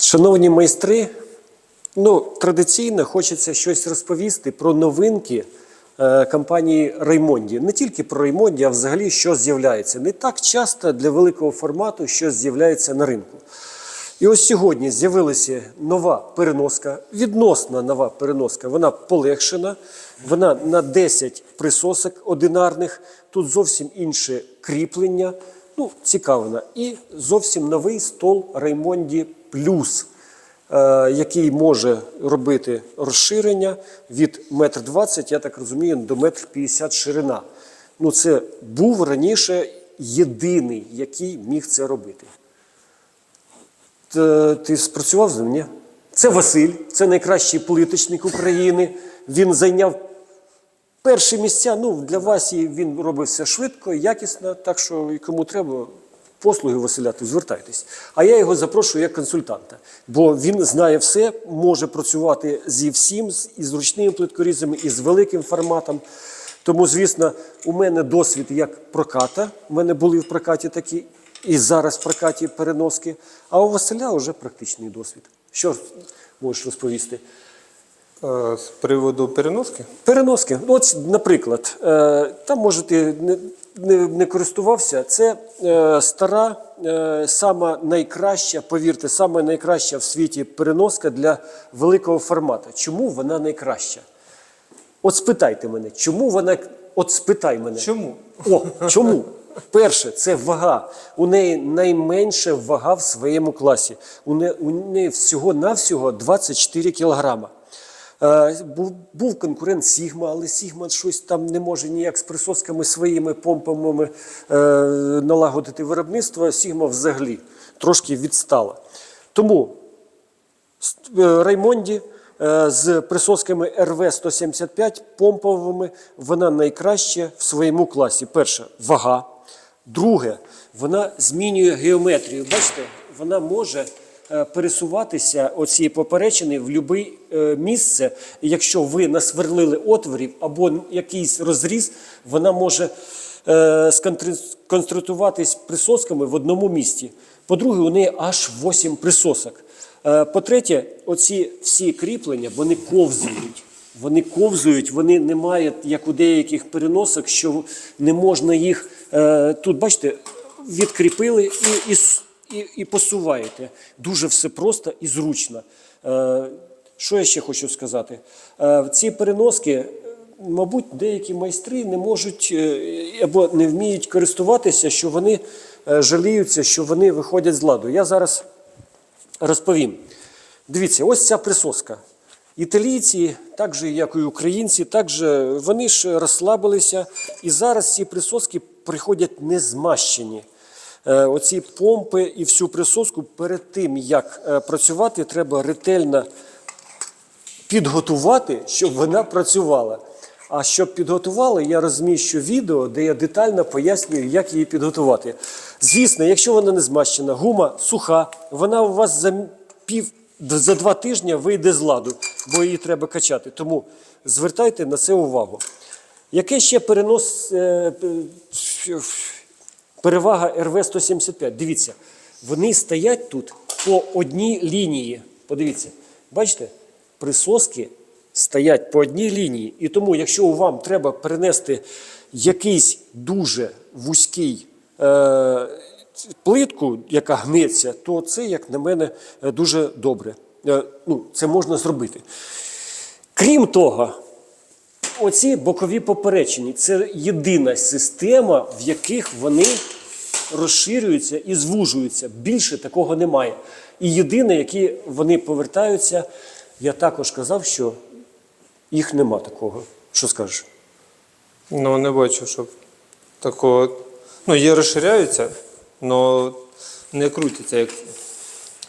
Шановні майстри, ну, традиційно хочеться щось розповісти про новинки е, компанії Раймонді. Не тільки про Раймонді, а взагалі що з'являється. Не так часто для великого формату щось з'являється на ринку. І ось сьогодні з'явилася нова переноска, відносно нова переноска. Вона полегшена, вона на 10 присосок одинарних, тут зовсім інше кріплення. Ну, цікавина. І зовсім новий стол Раймонді Плюс, е, який може робити розширення від 1,20 м, я так розумію, до 1,50 м ширина. Ну, це був раніше єдиний, який міг це робити. Ти спрацював з ним? Ні? Це Василь, це найкращий плиточник України. Він зайняв перші місця. Ну, для вас він робив все швидко, якісно, так що і кому треба послуги Василя, то звертайтесь. А я його запрошую як консультанта, бо він знає все, може працювати зі всім, і з ручними плиткорізами, і з великим форматом. Тому, звісно, у мене досвід як проката. У мене були в прокаті такі, і зараз в прокаті переноски. А у Василя вже практичний досвід. Що можеш розповісти? Е, З приводу переноски? Переноски. Ну, От, наприклад, е, там, може, ти не, не, користувався. Це е, стара, е, сама найкраща, повірте, сама найкраща в світі переноска для великого формату. Чому вона найкраща? От спитайте мене, чому вона. От спитай мене. Чому? О, чому? Перше, це вага. У неї найменша вага в своєму класі. У неї всього-навсього 24 кілограма. Е, був, був конкурент Сігма, але Сігма щось там не може ніяк з присосками своїми помпами е, налагодити виробництво. Сігма взагалі трошки відстала. Тому е, Раймонді з присосками РВ-175 помповими, вона найкраща в своєму класі. Перше вага. Друге, вона змінює геометрію. Бачите, вона може пересуватися оці поперечини в будь-яке місце. І Якщо ви насверлили отворів або якийсь розріз, вона може е, сконструктуватись присосками в одному місці. По-друге, у неї аж 8 присосок. Е, По-третє, оці всі кріплення вони ковзують. Вони ковзують, вони не мають, як у деяких переносок, що не можна їх е, тут, бачите, відкріпили і, і, і, і посуваєте. Дуже все просто і зручно. Е, що я ще хочу сказати? Е, ці переноски, е, мабуть, деякі майстри не можуть е, або не вміють користуватися, що вони е, жаліються, що вони виходять з ладу. Я зараз розповім. Дивіться, ось ця присоска. Італійці, так же, як і українці, так же вони ж розслабилися, і зараз ці присоски приходять незмащені. Е, Оці помпи і всю присоску перед тим, як е, працювати, треба ретельно підготувати, щоб вона працювала. А щоб підготували, я розміщу відео, де я детально пояснюю, як її підготувати. Звісно, якщо вона не змащена, гума суха, вона у вас за пів за два тижні вийде з ладу, бо її треба качати. Тому звертайте на це увагу. Яке ще перенос е, перевага РВ-175? Дивіться, вони стоять тут по одній лінії. Подивіться, бачите, присоски стоять по одній лінії. І тому, якщо вам треба перенести якийсь дуже вузький е, плитку, яка гнеться, то це, як на мене, е, дуже добре. Е, ну, це можна зробити. Крім того, оці бокові поперечені це єдина система, в яких вони розширюються і звужуються. Більше такого немає. І єдине, які вони повертаються, я також казав, що їх нема такого. Що скажеш? Ну, не бачу, щоб такого. Ну, є розширяються, але не крутяться, як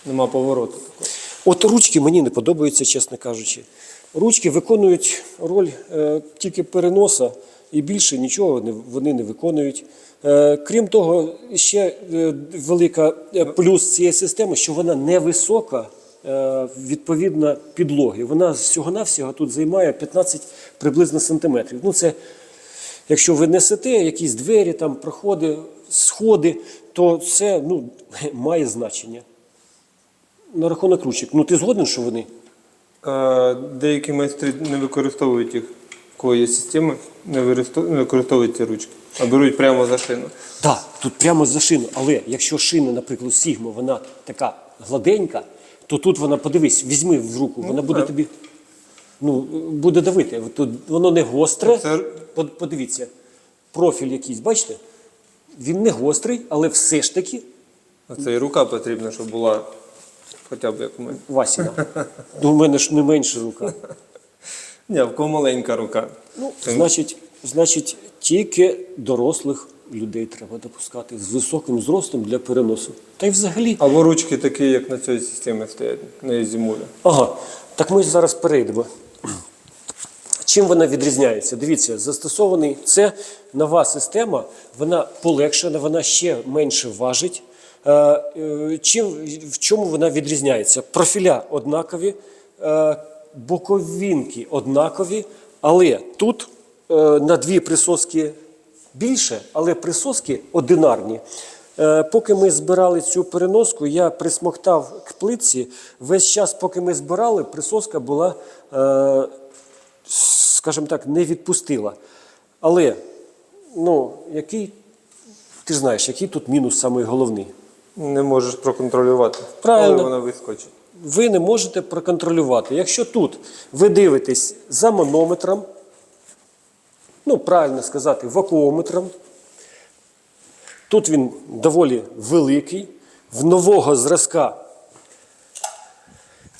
нема повороту такого. От ручки мені не подобаються, чесно кажучи. Ручки виконують роль е, тільки переноса і більше нічого вони не виконують. Е, крім того, ще е, велика плюс цієї системи, що вона невисока відповідно підлоги. Вона всього-навсього тут займає 15 приблизно сантиметрів. Ну, це Якщо ви несете якісь двері, там, проходи, сходи, то це ну, має значення. На рахунок ручок. Ну ти згоден, що вони? Деякі майстри не використовують їх, кого є системи, не використовують, ці ручки, а беруть прямо за шину. Так, тут прямо за шину. Але якщо шина, наприклад, Сігма, вона така гладенька, то тут вона, подивись, візьми в руку, вона буде тобі. Ну, буде давити. Тут воно не гостре. Це- Подивіться, профіль якийсь, бачите? Він не гострий, але все ж таки Це і рука потрібна, щоб була хоча б як у мене. Васіна. Ну, у мене ж не менша рука. Ні, в кого маленька рука. Ну, значить, значить, тільки дорослих людей треба допускати з високим зростом для переносу. Та й взагалі. Або ручки такі, як на цій системі стоять, на Ізімулі. Ага, так ми зараз перейдемо. Чим вона відрізняється? Дивіться, застосований це нова система, вона полегшена, вона ще менше важить. Е, е, Чим, в чому вона відрізняється? Профіля однакові, е, боковінки однакові, але тут на дві присоски більше, але присоски одинарні. Поки ми збирали цю переноску, я присмоктав к плитці. Весь час, поки ми збирали, присоска була, скажімо так, не відпустила. Але, ну, який, ти знаєш, який тут мінус самий головний? Не можеш проконтролювати. Правильно. Коли вона вискочить. ви не можете проконтролювати. Якщо тут ви дивитесь за манометром, ну правильно сказати, вакуометром, тут він доволі великий, в нового зразка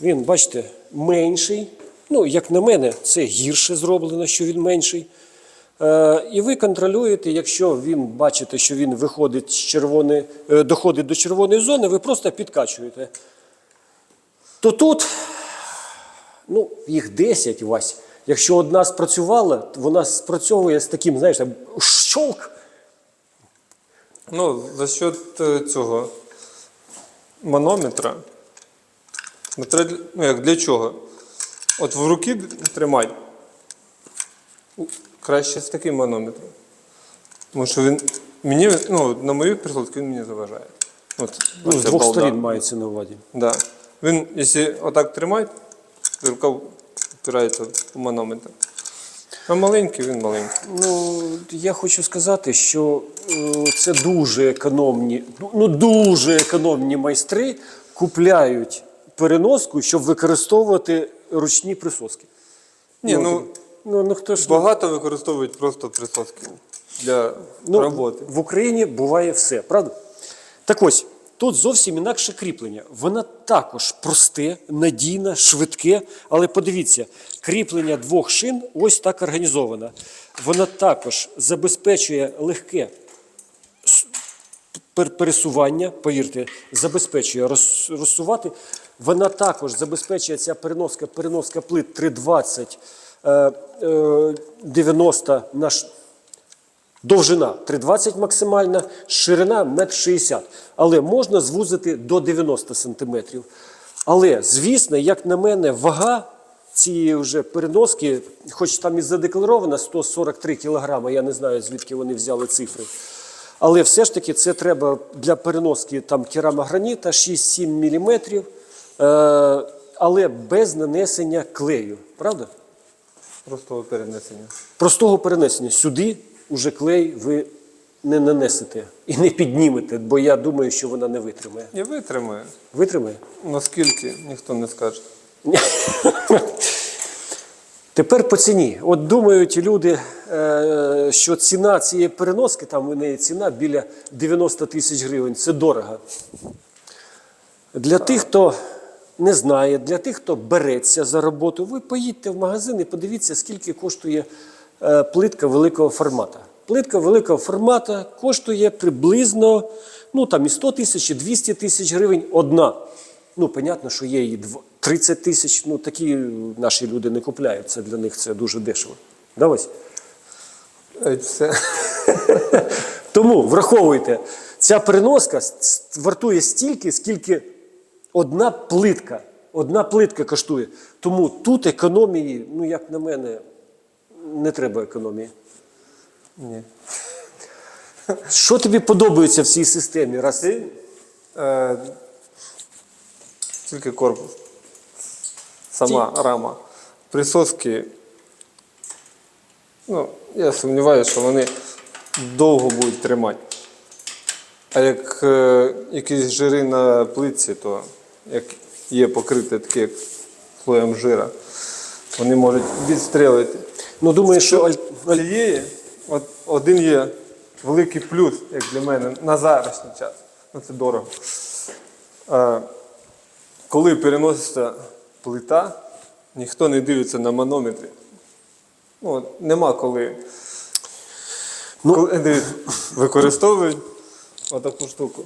він, бачите, менший. Ну, як на мене, це гірше зроблено, що він менший. Е, і ви контролюєте, якщо він бачите, що він виходить з червоної, е, доходить до червоної зони, ви просто підкачуєте то тут ну, їх 10 Вась. Якщо одна спрацювала, вона спрацьовує з таким, знаєш, там, щолк. Ну, за счет е, цього манометра. ну, Ну, як для чого? От в руки тримай. Краще з таким манометром. Тому що він мені, ну, на мою присутку він мені заважає. От, Ну, з двох сторін мається на увазі. Да. Він, якщо отак тримати, рука впирається в манометр. А маленький, він маленький. Ну, я хочу сказати, що е, це дуже економні, ну, ну дуже економні майстри купляють переноску, щоб використовувати ручні присоски. Ні, ну, ну, ну хто ж багато використовують просто присоски для Ну, роботи. В Україні буває все, правда? Так ось, тут зовсім інакше кріплення. Воно також просте, надійне, швидке, але подивіться, кріплення двох шин ось так організовано. Воно також забезпечує легке пересування, повірте, забезпечує роз- розсувати. Вона також забезпечує ця переноска, переноска плит 320 е, е, 90 на ш- Довжина 3,20 максимальна, ширина 1,60 м. Але можна звузити до 90 см. Але, звісно, як на мене, вага цієї вже переноски, хоч там і задекларована 143 кг, я не знаю, звідки вони взяли цифри. Але все ж таки це треба для переноски там, керамограніта 6-7 мм, е, але без нанесення клею. Правда? Простого перенесення. Простого перенесення сюди уже клей ви не нанесете і не піднімете, бо я думаю, що вона не витримає. І витримає. Витримає? Наскільки ніхто не скаже. Тепер по ціні. От думають люди, е, що ціна цієї переноски, там у неї ціна біля 90 тисяч гривень. Це дорого. Для тих, хто не знає, для тих, хто береться за роботу, ви поїдьте в магазин і подивіться, скільки коштує е, плитка великого формату. Плитка великого формату коштує приблизно ну, там, і 100 тисяч, і 200 тисяч гривень одна. Ну, понятно, що є і 30 тисяч, ну такі наші люди не купляють. Це для них це дуже дешево. Да? Е, Тому враховуйте, ця переноска вартує стільки, скільки одна плитка. Одна плитка коштує. Тому тут економії, ну як на мене, не треба економії. Ні. Що тобі подобається в цій системі? Раз... Е, тільки корпус. Сама рама. Присоски. Ну, я сумніваюся, що вони довго будуть тримати. А як е, якісь жири на плитці, то як є покрите таке як слоєм жира, вони можуть відстрелити. Ну, думаю, що Цієї от один є великий плюс, як для мене, на зараз час. Ну, це дорого. А, коли переноситься плита, ніхто не дивиться на манометрі. Ну, нема коли. Ну- коли використовують отаку штуку.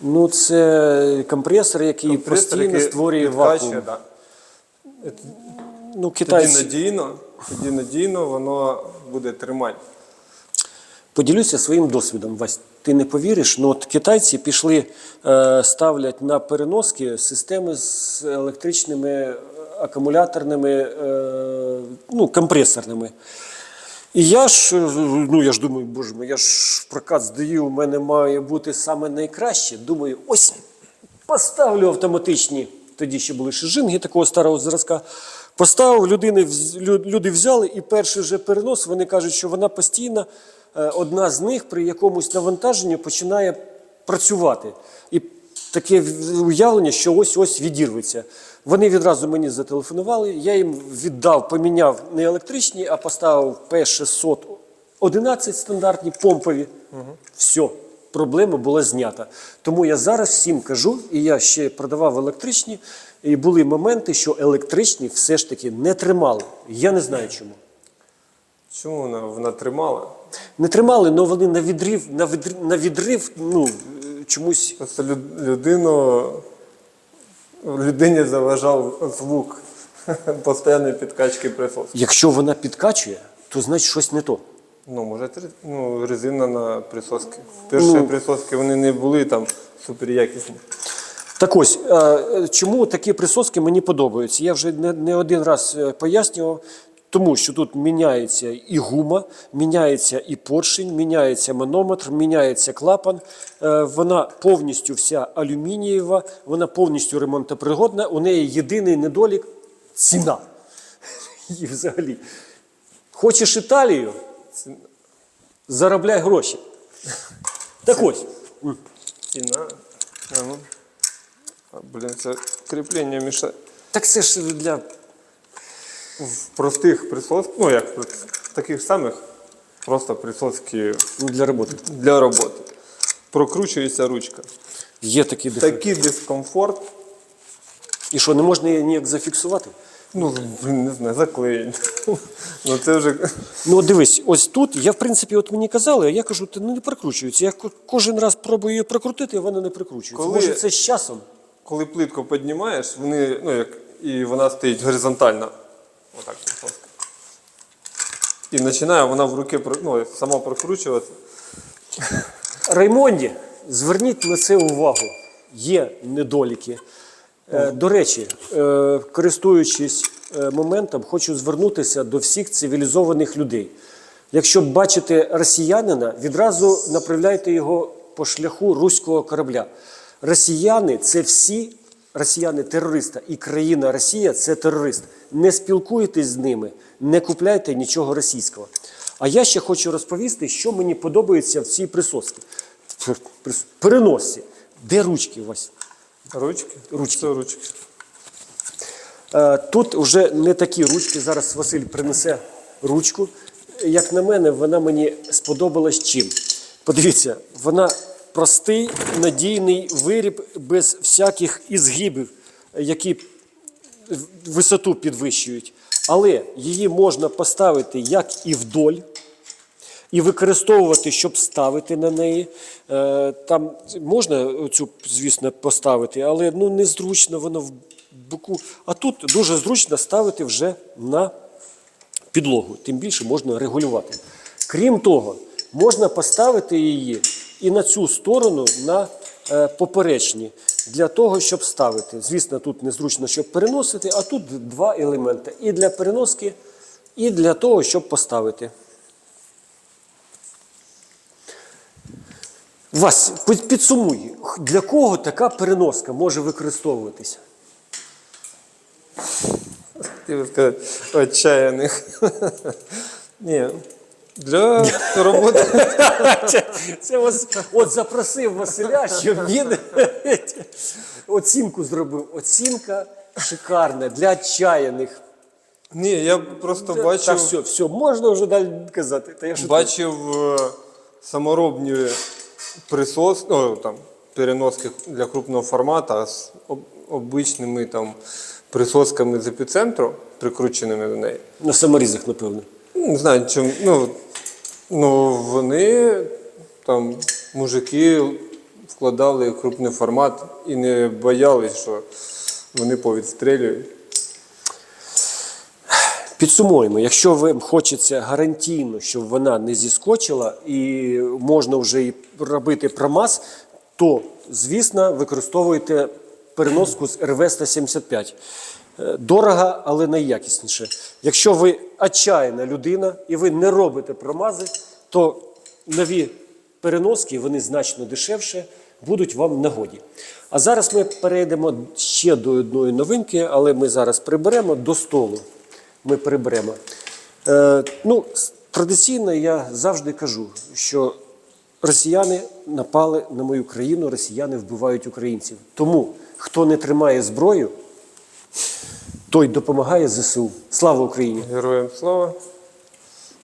Ну, це компресор, який Компресор, постійно який створює вакуум. да. Ну, Тоді надійно, тоді надійно воно буде тримати. Поділюся своїм досвідом, Вась. Ти не повіриш, ну от китайці пішли, е, ставлять на переноски системи з електричними акумуляторними, е, ну, компресорними. І я ж, ну я ж думаю, боже мій, я ж прокат здаю, у мене має бути саме найкраще. Думаю, ось поставлю автоматичні. Тоді ще були шижинги такого старого зразка. Поставив, людини, люди взяли, і перший же перенос, вони кажуть, що вона постійно, е, одна з них при якомусь навантаженні починає працювати. І таке уявлення, що ось-ось відірветься. Вони відразу мені зателефонували, я їм віддав, поміняв не електричні, а поставив P611 стандартні помпові. Все, проблема була знята. Тому я зараз всім кажу, і я ще продавав електричні, і були моменти, що електричні все ж таки не тримали. Я не знаю чому. Чому вона, вона тримала? Не тримали, але вони на відрив, на відрив, на відрив ну, чомусь. Людину, людині заважав звук постійної підкачки присоски. Якщо вона підкачує, то значить щось не то. Ну, може, ну, резина на присоски. Перші Ну. присоски вони не були там суперякісні. Так ось, чому такі присоски мені подобаються? Я вже не, не один раз е, пояснював, тому що тут міняється і гума, міняється і поршень, міняється манометр, міняється клапан. Е, Вона повністю вся алюмінієва, вона повністю ремонтопригодна. У неї єдиний недолік ціна. І взагалі. Хочеш Італію? Заробляй гроші. Так ось. Ціна. А, ну. А, блін, це кріплення мішає. Так це ж для В простих присосках, ну як в таких самих, просто присоски ну, для роботи. для роботи. Прокручується ручка. Є такий дефект. Такий дискомфорт. І що, не можна її ніяк зафіксувати? Ну, блін, не знаю, заклеєнь. ну це вже. Ну, от дивись, ось тут, я в принципі, от мені казали, а я кажу, ти ну, не прикручується. Я ко- кожен раз пробую її прокрутити, і вона не прикручується. Коли- Може, це з часом? Коли плитку піднімаєш, вони, ну як, і вона стоїть горизонтально. Отак присоска. І починає вона в руки ну, сама прокручуватися. Раймонді, зверніть на це увагу. Є недоліки. Е, До речі, е, користуючись е, моментом, хочу звернутися до всіх цивілізованих людей. Якщо бачите росіянина, відразу направляйте його по шляху руського корабля. Росіяни це всі росіяни-терориста, і країна Росія це терорист. Не спілкуйтесь з ними, не купляйте нічого російського. А я ще хочу розповісти, що мені подобається в цій присосці. Прис- Переносці. Де ручки у вас? Ручки? Ручки. Це ручки. Е, Тут вже не такі ручки. Зараз Василь принесе ручку. Як на мене, вона мені сподобалась чим. Подивіться, вона простий, надійний виріб без всяких ізгибів, які висоту підвищують. Але її можна поставити як і вдоль, і використовувати, щоб ставити на неї. Е, Там можна цю, звісно, поставити, але ну, незручно воно в боку. А тут дуже зручно ставити вже на підлогу, тим більше можна регулювати. Крім того, можна поставити її і на цю сторону на е, поперечні для того, щоб ставити. Звісно, тут незручно, щоб переносити, а тут два елементи: і для переноски, і для того, щоб поставити. Вас під- підсумуй, для кого така переноска може використовуватися? Хотів сказати, отчаяних. Ні. Для роботи. Це, ось, от запросив Василя, щоб він оцінку зробив. Оцінка шикарна для отчаяних. Ні, я просто Та бачив, все, все, можна вже далі казати. Та я бачив е, саморобні присос, ну, там, переноски для крупного формату з об- обичними там, присосками з епіцентру, прикрученими до неї. На саморізах, напевно. Ну, Не знаю, чим. Ну, ну вони там, мужики вкладали крупний формат і не боялись, що вони повідстрілюють. Підсумуємо, якщо вам хочеться гарантійно, щоб вона не зіскочила і можна вже і робити промаз, то, звісно, використовуйте переноску з РВ 175. Е, Дорого, але найякісніше. Якщо ви отчаяна людина і ви не робите промази, то нові переноски, вони значно дешевше, будуть вам в нагоді. А зараз ми перейдемо ще до одної новинки, але ми зараз приберемо до столу. Ми приберемо. Е, ну, традиційно я завжди кажу, що росіяни напали на мою країну, росіяни вбивають українців. Тому хто не тримає зброю, той допомагає ЗСУ. Слава Україні! Героям слава!